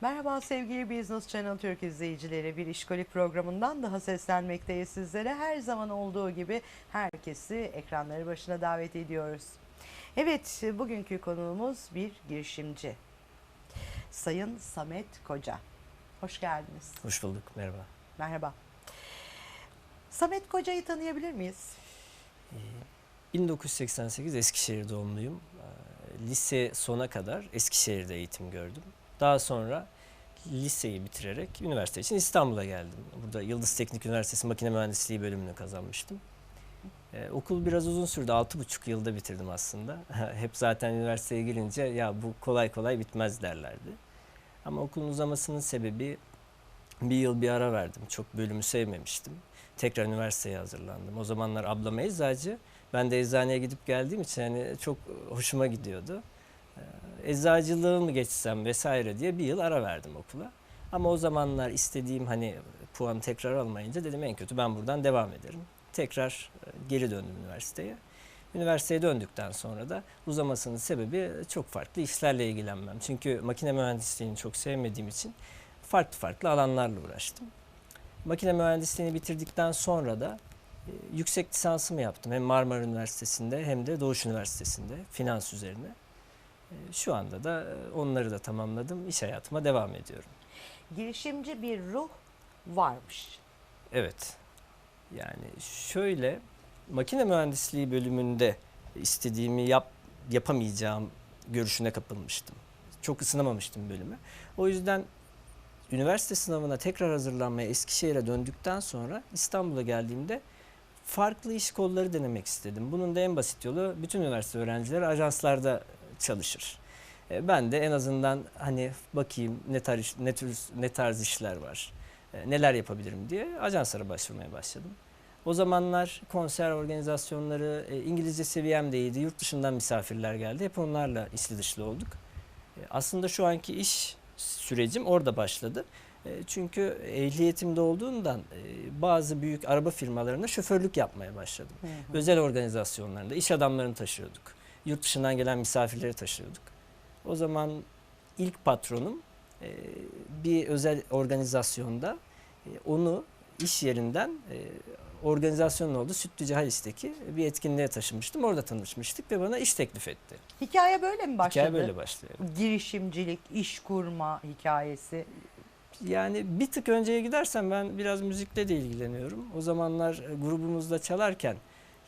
Merhaba sevgili Business Channel Türk izleyicileri. Bir işkolik programından daha seslenmekteyiz sizlere. Her zaman olduğu gibi herkesi ekranları başına davet ediyoruz. Evet, bugünkü konuğumuz bir girişimci. Sayın Samet Koca. Hoş geldiniz. Hoş bulduk, merhaba. Merhaba. Samet Koca'yı tanıyabilir miyiz? 1988 Eskişehir doğumluyum. Ee, Lise sona kadar Eskişehir'de eğitim gördüm. Daha sonra liseyi bitirerek üniversite için İstanbul'a geldim. Burada Yıldız Teknik Üniversitesi Makine Mühendisliği bölümünü kazanmıştım. Ee, okul biraz uzun sürdü. 6,5 yılda bitirdim aslında. Hep zaten üniversiteye girince ya bu kolay kolay bitmez derlerdi. Ama okulun uzamasının sebebi bir yıl bir ara verdim. Çok bölümü sevmemiştim. Tekrar üniversiteye hazırlandım. O zamanlar ablam eczacı. Ben de eczaneye gidip geldiğim için yani çok hoşuma gidiyordu. Eczacılığı mı geçsem vesaire diye bir yıl ara verdim okula. Ama o zamanlar istediğim hani puanı tekrar almayınca dedim en kötü ben buradan devam ederim. Tekrar e, geri döndüm üniversiteye. Üniversiteye döndükten sonra da uzamasının sebebi çok farklı işlerle ilgilenmem. Çünkü makine mühendisliğini çok sevmediğim için farklı farklı alanlarla uğraştım. Makine mühendisliğini bitirdikten sonra da e, yüksek lisansımı yaptım. Hem Marmara Üniversitesi'nde hem de Doğuş Üniversitesi'nde finans üzerine. E, Şu anda da e, onları da tamamladım. İş hayatıma devam ediyorum. Girişimci bir ruh varmış. Evet. Yani şöyle makine mühendisliği bölümünde istediğimi yap yapamayacağım görüşüne kapılmıştım. Çok ısınamamıştım bölümü. O yüzden üniversite sınavına tekrar hazırlanmaya Eskişehir'e döndükten sonra İstanbul'a geldiğimde farklı iş kolları denemek istedim. Bunun da en basit yolu bütün üniversite öğrencileri ajanslarda çalışır. E, Ben de en azından hani bakayım ne tarz, ne tür, ne tarz işler var, e, neler yapabilirim diye ajanslara başvurmaya başladım. O zamanlar konser organizasyonları, e, İngilizce seviyem de iyiydi. Yurt dışından misafirler geldi. Hep onlarla içli dışlı olduk. Aslında şu anki iş sürecim orada başladı. Çünkü ehliyetimde olduğundan bazı büyük araba firmalarında şoförlük yapmaya başladım. Özel organizasyonlarında iş adamlarını taşıyorduk. Yurt dışından gelen misafirleri taşıyorduk. O zaman ilk patronum e, bir özel organizasyonda e, onu iş yerinden e, organizasyonun olduğu Sütlüce Halis'teki bir etkinliğe taşımıştım. Orada tanışmıştık ve bana iş teklif etti. Hikaye böyle mi başladı? Hikaye böyle başlıyor. Girişimcilik, iş kurma hikayesi. Yani bir tık önceye gidersem ben biraz müzikle de ilgileniyorum. O zamanlar e, grubumuzda çalarken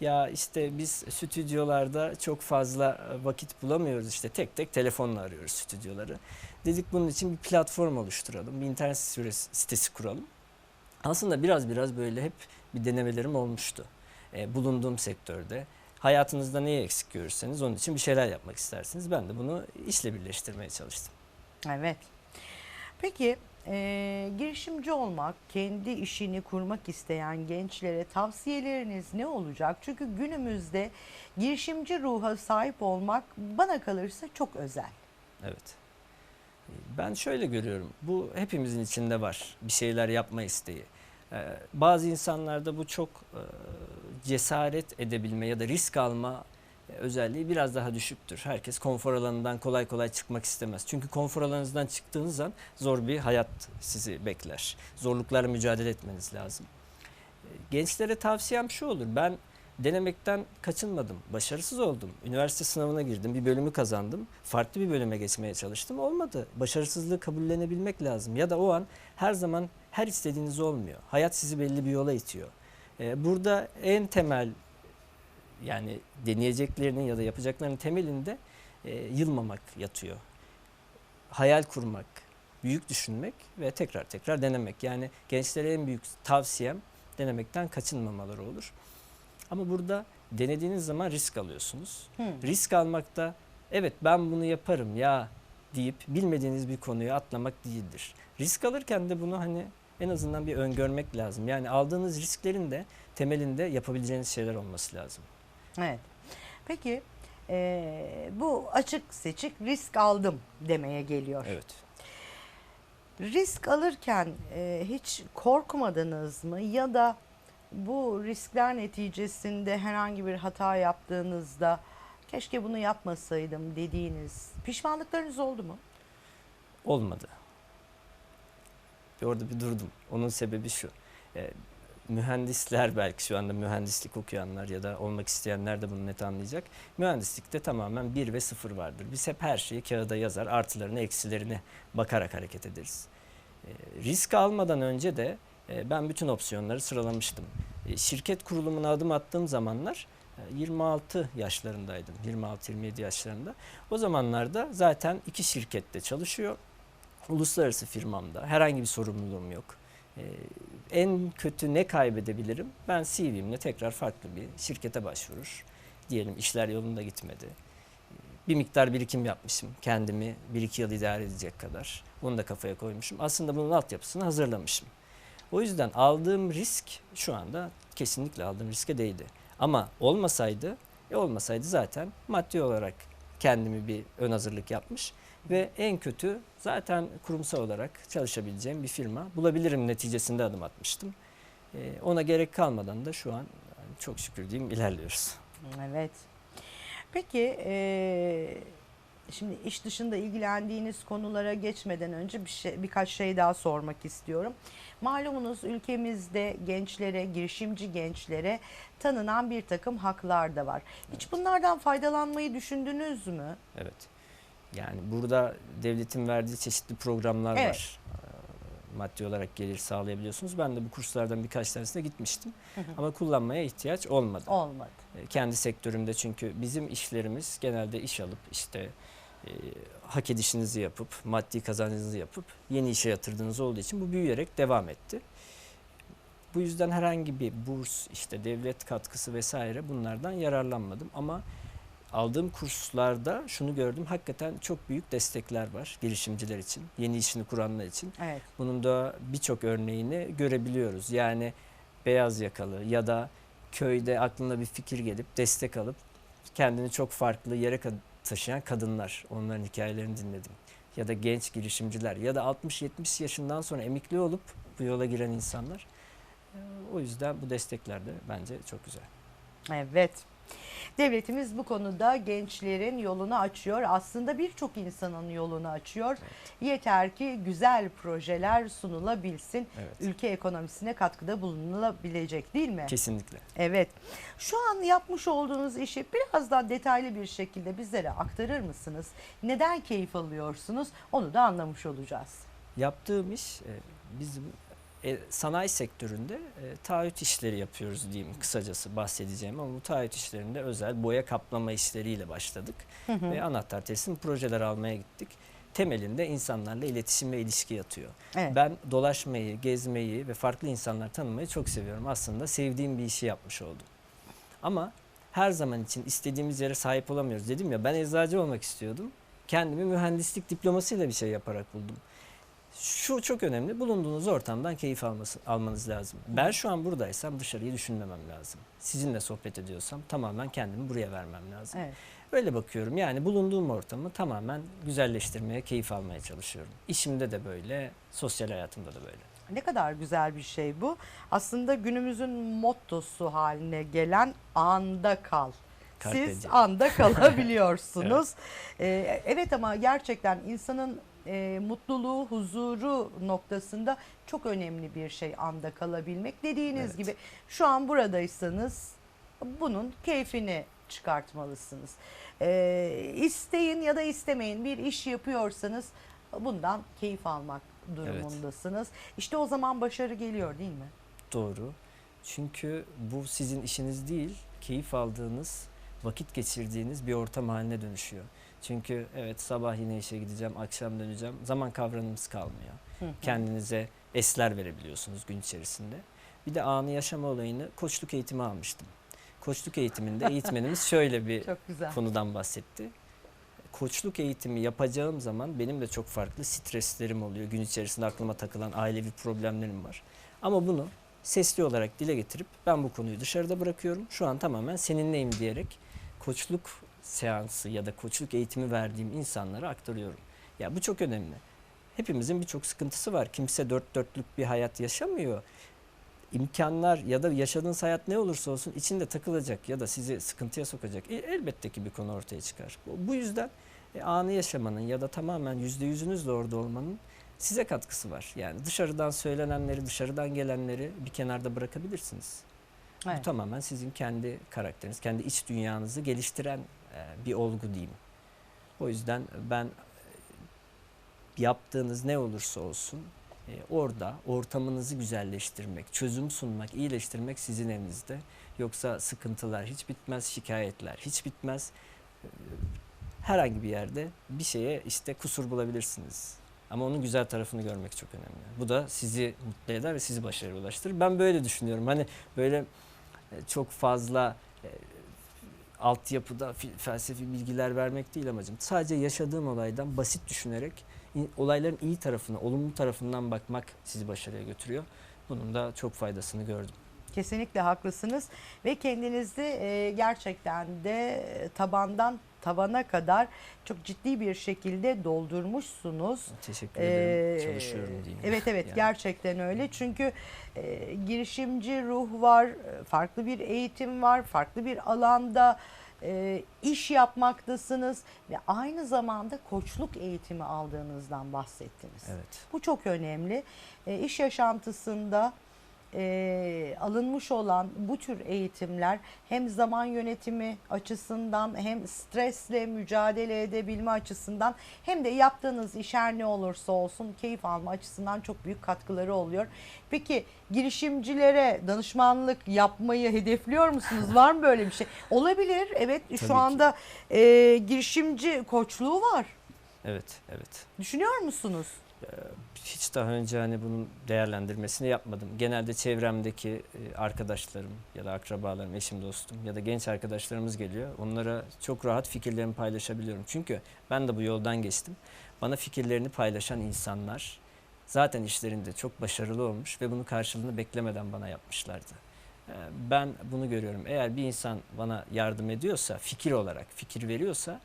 ya işte biz stüdyolarda çok fazla e, vakit bulamıyoruz işte tek tek telefonla arıyoruz stüdyoları. Dedik bunun için bir platform oluşturalım, bir internet sitesi kuralım. Aslında biraz biraz böyle hep bir denemelerim olmuştu. E, bulunduğum sektörde hayatınızda neyi eksik görürseniz onun için bir şeyler yapmak istersiniz. Ben de bunu işle birleştirmeye çalıştım. Evet. Peki eee, girişimci olmak, kendi işini kurmak isteyen gençlere tavsiyeleriniz ne olacak? Çünkü günümüzde girişimci ruha sahip olmak bana kalırsa çok özel. Evet. Ben şöyle görüyorum. Bu hepimizin içinde var. Bir şeyler yapma isteği. Ee, bazı insanlarda bu çok e, cesaret edebilme ya da risk alma e, özelliği biraz daha düşüktür. Herkes konfor alanından kolay kolay çıkmak istemez. Çünkü konfor alanınızdan çıktığınız an zor bir hayat sizi bekler. Zorluklarla mücadele etmeniz lazım. E, Gençlere tavsiyem şu olur. Ben denemekten kaçınmadım. Başarısız oldum. Üniversite sınavına girdim. Bir bölümü kazandım. Farklı bir bölüme geçmeye çalıştım. Olmadı. Başarısızlığı kabullenebilmek lazım. Ya da o an her zaman her istediğiniz olmuyor. Hayat sizi belli bir yola itiyor. Ee, burada en temel yani deneyeceklerinin ya da yapacaklarının temelinde e, yılmamak yatıyor. Hayal kurmak, büyük düşünmek ve tekrar tekrar denemek. Yani gençlere en büyük tavsiyem denemekten kaçınmamaları olur. Ama burada denediğiniz zaman risk alıyorsunuz. Hı. Risk almakta evet ben bunu yaparım ya deyip bilmediğiniz bir konuyu atlamak değildir. Risk alırken de bunu hani en azından bir öngörmek lazım. Yani aldığınız risklerin de temelinde yapabileceğiniz şeyler olması lazım. Evet. Peki eee, bu açık seçik risk aldım demeye geliyor. Evet. Risk alırken e, hiç korkmadınız mı ya da bu riskler neticesinde herhangi bir hata yaptığınızda keşke bunu yapmasaydım dediğiniz pişmanlıklarınız oldu mu? Olmadı. Orada bir durdum. Onun sebebi şu. E, mühendisler belki şu anda mühendislik okuyanlar ya da olmak isteyenler de bunu net anlayacak. Mühendislikte tamamen bir ve sıfır vardır. Biz hep her şeyi kağıda yazar, artılarını, eksilerini bakarak hareket ederiz. E, risk almadan önce de e, ben bütün opsiyonları sıralamıştım. E, şirket kurulumuna adım attığım zamanlar e, 26 yaşlarındaydım. 26-27 yaşlarında. O zamanlarda zaten iki şirkette çalışıyor. Uluslararası firmamda herhangi bir sorumluluğum yok. Ee, en kötü ne kaybedebilirim? Ben CV'mle tekrar farklı bir şirkete başvurur. Diyelim işler yolunda gitmedi. Bir miktar birikim yapmışım. Kendimi 1-2 yıl idare edecek kadar. Bunu da kafaya koymuşum. Aslında bunun altyapısını hazırlamışım. O yüzden aldığım risk şu anda kesinlikle aldığım riske değdi. Ama olmasaydı, e olmasaydı zaten maddi olarak kendimi bir ön hazırlık yapmış ve en kötü zaten kurumsal olarak çalışabileceğim bir firma bulabilirim neticesinde adım atmıştım. Ee, ona gerek kalmadan da şu an çok şükür diyeyim ilerliyoruz. Evet. Peki eee, şimdi iş dışında ilgilendiğiniz konulara geçmeden önce bir şey, birkaç şey daha sormak istiyorum. Malumunuz ülkemizde gençlere, girişimci gençlere tanınan bir takım haklar da var. Hiç bunlardan faydalanmayı düşündünüz mü? Evet. Yani burada devletin verdiği çeşitli programlar Evet. var. Ee, Maddi olarak gelir sağlayabiliyorsunuz. Ben de bu kurslardan birkaç tanesine gitmiştim. Ama kullanmaya ihtiyaç olmadı. Olmadı. E, Kendi sektörümde çünkü bizim işlerimiz genelde iş alıp işte e, hak edişinizi yapıp maddi kazancınızı yapıp yeni işe yatırdığınız olduğu için bu büyüyerek devam etti. Bu yüzden herhangi bir burs, işte devlet katkısı vesaire bunlardan yararlanmadım ama aldığım kurslarda şunu gördüm. Hakikaten çok büyük destekler var girişimciler için, yeni işini kuranlar için. Evet. Bunun da birçok örneğini görebiliyoruz. Yani beyaz yakalı ya da köyde aklına bir fikir gelip destek alıp kendini çok farklı yere taşıyan kadınlar. Onların hikayelerini dinledim. Ya da genç girişimciler ya da 60-70 yaşından sonra emekli olup bu yola giren insanlar. Ee, O yüzden bu destekler de bence çok güzel. Evet. Devletimiz bu konuda gençlerin yolunu açıyor. Aslında birçok insanın yolunu açıyor. Yeter ki güzel projeler sunulabilsin. Evet. Ülke ekonomisine katkıda bulunulabilecek değil mi? Kesinlikle. Evet. Şu an yapmış olduğunuz işi biraz daha detaylı bir şekilde bizlere aktarır mısınız? Neden keyif alıyorsunuz? Onu da anlamış olacağız. Yaptığım iş e, bizim e, sanayi sektöründe e, taahhüt işleri yapıyoruz diyeyim kısacası bahsedeceğim ama bu taahhüt işlerinde özel boya kaplama işleriyle başladık ve anahtar teslim projeler almaya gittik. Temelinde insanlarla iletişim ve ilişki yatıyor. Evet. Ben dolaşmayı, gezmeyi ve farklı insanlar tanımayı çok seviyorum. Aslında sevdiğim bir işi yapmış oldum. Ama her zaman için istediğimiz yere sahip olamıyoruz. Dedim ya ben eczacı olmak istiyordum. Kendimi mühendislik diplomasıyla bir şey yaparak buldum. Şu çok önemli. Bulunduğunuz ortamdan keyif alması, almanız lazım. Ben şu an buradaysam dışarıyı düşünmemem lazım. Sizinle sohbet ediyorsam tamamen kendimi buraya vermem lazım. Evet. Öyle bakıyorum. Yani bulunduğum ortamı tamamen güzelleştirmeye, keyif almaya çalışıyorum. İşimde de böyle, sosyal hayatımda da böyle. Ne kadar güzel bir şey bu. Aslında günümüzün mottosu haline gelen anda kal. Siz anda kalabiliyorsunuz. evet. evet ama gerçekten insanın e, mutluluğu, huzuru noktasında çok önemli bir şey anda kalabilmek. Dediğiniz Evet. gibi şu an buradaysanız bunun keyfini çıkartmalısınız. E, isteyin ya da istemeyin bir iş yapıyorsanız bundan keyif almak durumundasınız. İşte o zaman başarı geliyor değil mi? Doğru. Çünkü bu sizin işiniz değil, keyif aldığınız, vakit geçirdiğiniz bir ortam haline dönüşüyor. Çünkü evet sabah yine işe gideceğim, akşam döneceğim. Zaman kavramımız kalmıyor. Kendinize esler verebiliyorsunuz gün içerisinde. Bir de anı yaşama olayını koçluk eğitimi almıştım. Koçluk eğitiminde eğitmenimiz şöyle bir konudan bahsetti. Koçluk eğitimi yapacağım zaman benim de çok farklı streslerim oluyor. Gün içerisinde aklıma takılan ailevi problemlerim var. Ama bunu sesli olarak dile getirip ben bu konuyu dışarıda bırakıyorum. Şu an tamamen seninleyim diyerek koçluk seansı ya da koçluk eğitimi verdiğim insanlara aktarıyorum. Ya bu çok önemli. Hepimizin birçok sıkıntısı var. Kimse dört dörtlük bir hayat yaşamıyor. İmkanlar ya da yaşadığınız hayat ne olursa olsun içinde takılacak ya da sizi sıkıntıya sokacak. E, elbette ki bir konu ortaya çıkar. Bu, bu yüzden e, anı yaşamanın ya da tamamen yüzde yüzünüzle orada olmanın size katkısı var. Yani dışarıdan söylenenleri, dışarıdan gelenleri bir kenarda bırakabilirsiniz. Bu Evet. tamamen sizin kendi karakteriniz, kendi iç dünyanızı geliştiren bir olgu diyeyim. O yüzden ben e, yaptığınız ne olursa olsun e, orada ortamınızı güzelleştirmek, çözüm sunmak, iyileştirmek sizin elinizde. Yoksa sıkıntılar hiç bitmez, şikayetler hiç bitmez. E, Herhangi bir yerde bir şeye işte kusur bulabilirsiniz. Ama onun güzel tarafını görmek çok önemli. Bu da sizi mutlu eder ve sizi başarıya ulaştırır. Ben böyle düşünüyorum. Hani böyle e, çok fazla e, altyapıda fi- felsefi bilgiler vermek değil amacım. Sadece yaşadığım olaydan basit düşünerek olayların iyi tarafına, olumlu tarafından bakmak sizi başarıya götürüyor. Bunun da çok faydasını gördüm. Kesinlikle haklısınız ve kendinizi e, gerçekten de e, tabandan tabana kadar çok ciddi bir şekilde doldurmuşsunuz. Teşekkür ederim. Ee, Çalışıyorum diyeyim. Evet evet Yani. gerçekten öyle. Çünkü e, girişimci ruh var, farklı bir eğitim var, farklı bir alanda e, iş yapmaktasınız ve aynı zamanda koçluk eğitimi aldığınızdan bahsettiniz. Evet. Bu çok önemli. E, iş yaşantısında e, alınmış olan bu tür eğitimler hem zaman yönetimi açısından hem stresle mücadele edebilme açısından hem de yaptığınız iş her ne olursa olsun keyif alma açısından çok büyük katkıları oluyor. Peki girişimcilere danışmanlık yapmayı hedefliyor musunuz? Var mı böyle bir şey? Olabilir. Evet Tabii şu ki. anda e, girişimci koçluğu var. Evet, evet. Düşünüyor musunuz? Hiç daha önce hani bunun değerlendirmesini yapmadım. Genelde çevremdeki e, arkadaşlarım ya da akrabalarım, eşim, dostum ya da genç arkadaşlarımız geliyor. Onlara çok rahat fikirlerimi paylaşabiliyorum. Çünkü ben de bu yoldan geçtim. Bana fikirlerini paylaşan insanlar zaten işlerinde çok başarılı olmuş ve bunun karşılığını beklemeden bana yapmışlardı. E, Ben bunu görüyorum. Eğer bir insan bana yardım ediyorsa, fikir olarak fikir veriyorsa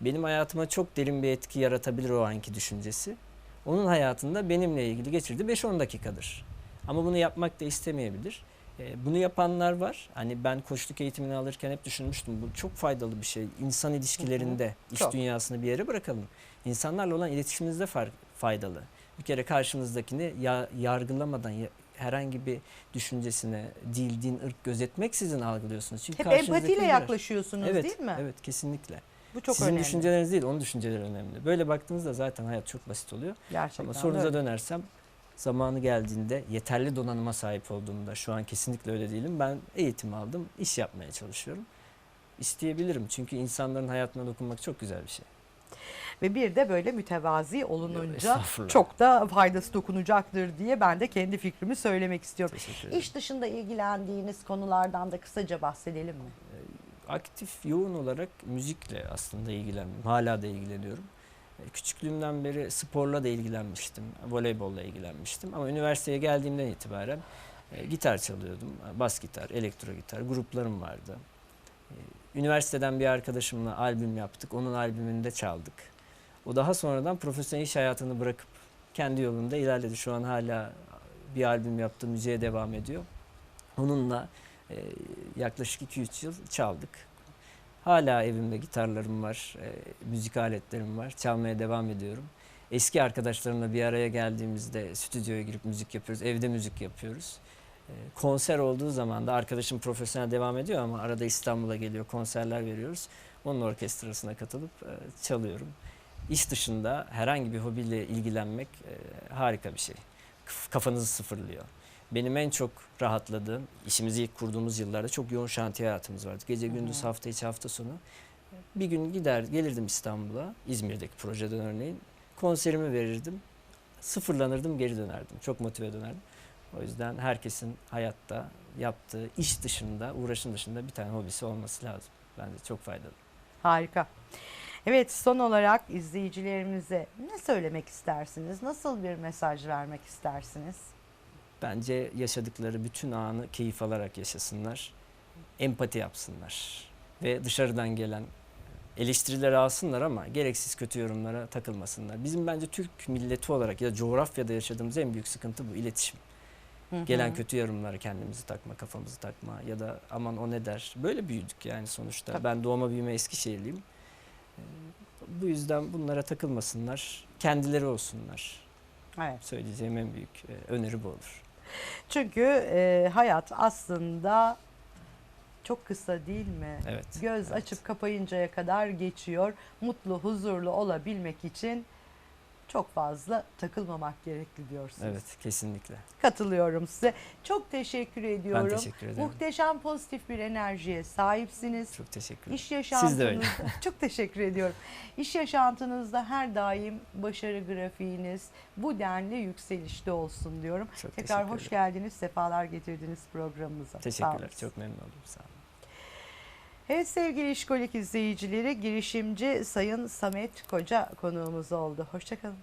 benim hayatıma çok derin bir etki yaratabilir o anki düşüncesi. Onun hayatında benimle ilgili geçirdiği 5-10 dakikadır. Ama bunu yapmak da istemeyebilir. Ee, bunu yapanlar var. Hani ben koçluk eğitimini alırken hep düşünmüştüm. Bu çok faydalı bir şey. İnsan ilişkilerinde, iş Çok. dünyasını bir yere bırakalım. İnsanlarla olan iletişimimizde far- faydalı. Bir kere karşımızdakini ya, yargılamadan ya- herhangi bir düşüncesine, dil, din, ırk gözetmeksizin algılıyorsunuz. Çünkü Hep karşınızdakini empatiyle yaklaşıyorsunuz Evet, değil mi? evet kesinlikle. Bu çok Sizin önemli. düşünceleriniz değil, onun düşünceleri önemli. Böyle baktığınızda zaten hayat çok basit oluyor. Gerçekten Ama sorunuza dönersem zamanı geldiğinde yeterli donanıma sahip olduğumda şu an kesinlikle öyle değilim. Ben eğitim aldım, iş yapmaya çalışıyorum. İsteyebilirim çünkü insanların hayatına dokunmak çok güzel bir şey. Ve bir de böyle mütevazi olununca çok da faydası dokunacaktır diye ben de kendi fikrimi söylemek istiyorum. İş dışında ilgilendiğiniz konulardan da kısaca bahsedelim mi? Aktif, yoğun olarak müzikle aslında ilgilendim. Hala da ilgileniyorum. E, Küçüklüğümden beri sporla da ilgilenmiştim. Voleybolla ilgilenmiştim. Ama üniversiteye geldiğimden itibaren e, gitar çalıyordum. Bas gitar, elektro gitar, gruplarım vardı. E, Üniversiteden bir arkadaşımla albüm yaptık. Onun albümünde çaldık. O daha sonradan profesyonel iş hayatını bırakıp kendi yolunda ilerledi. Şu an hala bir albüm yaptı, müziğe devam ediyor. Onunla e, yaklaşık 2-3 yıl çaldık. Hala evimde gitarlarım var, e, müzik aletlerim var. Çalmaya devam ediyorum. Eski arkadaşlarımla bir araya geldiğimizde stüdyoya girip müzik yapıyoruz, evde müzik yapıyoruz. E, konser olduğu zaman da arkadaşım profesyonel devam ediyor ama arada İstanbul'a geliyor, konserler veriyoruz. Onun orkestrasına katılıp e, çalıyorum. İş dışında herhangi bir hobiyle ilgilenmek e, harika bir şey. Kaf- Kafanızı sıfırlıyor. Benim en çok rahatladığım, işimizi ilk kurduğumuz yıllarda çok yoğun şantiye hayatımız vardı. Gece gündüz hafta içi hafta sonu. Bir gün gider gelirdim İstanbul'a, İzmir'deki projeden örneğin. Konserimi verirdim, sıfırlanırdım, geri dönerdim. Çok motive dönerdim. O yüzden herkesin hayatta yaptığı iş dışında, uğraşın dışında bir tane hobisi olması lazım. Bence çok faydalı. Harika. Evet son olarak izleyicilerimize ne söylemek istersiniz? Nasıl bir mesaj vermek istersiniz? Bence yaşadıkları bütün anı keyif alarak yaşasınlar. Empati yapsınlar. Ve dışarıdan gelen eleştirileri alsınlar ama gereksiz kötü yorumlara takılmasınlar. Bizim bence Türk milleti olarak ya da coğrafyada yaşadığımız en büyük sıkıntı bu iletişim. Hı hı. Gelen kötü yorumlara kendimizi takma, kafamızı takma ya da aman o ne der. Böyle büyüdük yani sonuçta. Tabii. Ben doğma büyüme Eskişehirliyim. Bu yüzden bunlara takılmasınlar. Kendileri olsunlar. Evet. Söyleyeceğim en büyük e, öneri bu olur. Çünkü e, hayat aslında çok kısa değil mi? Evet. Göz evet. açıp kapayıncaya kadar geçiyor. Mutlu, huzurlu olabilmek için çok fazla takılmamak gerekli diyorsunuz. Evet, kesinlikle. Katılıyorum size. Çok teşekkür ediyorum. Ben teşekkür ederim. Muhteşem pozitif bir enerjiye sahipsiniz. Çok teşekkür ederim. İş Siz de yaşantınızda öyle. çok teşekkür ediyorum. İş yaşantınızda her daim başarı grafiğiniz bu denli yükselişte olsun diyorum. Çok Tekrar hoş geldiniz, sefalar getirdiniz programımıza. Teşekkürler. Çok memnun oldum. Sağ olun. Evet sevgili İşkolik izleyicileri, girişimci Sayın Samet Koca konuğumuz oldu. Hoşçakalın.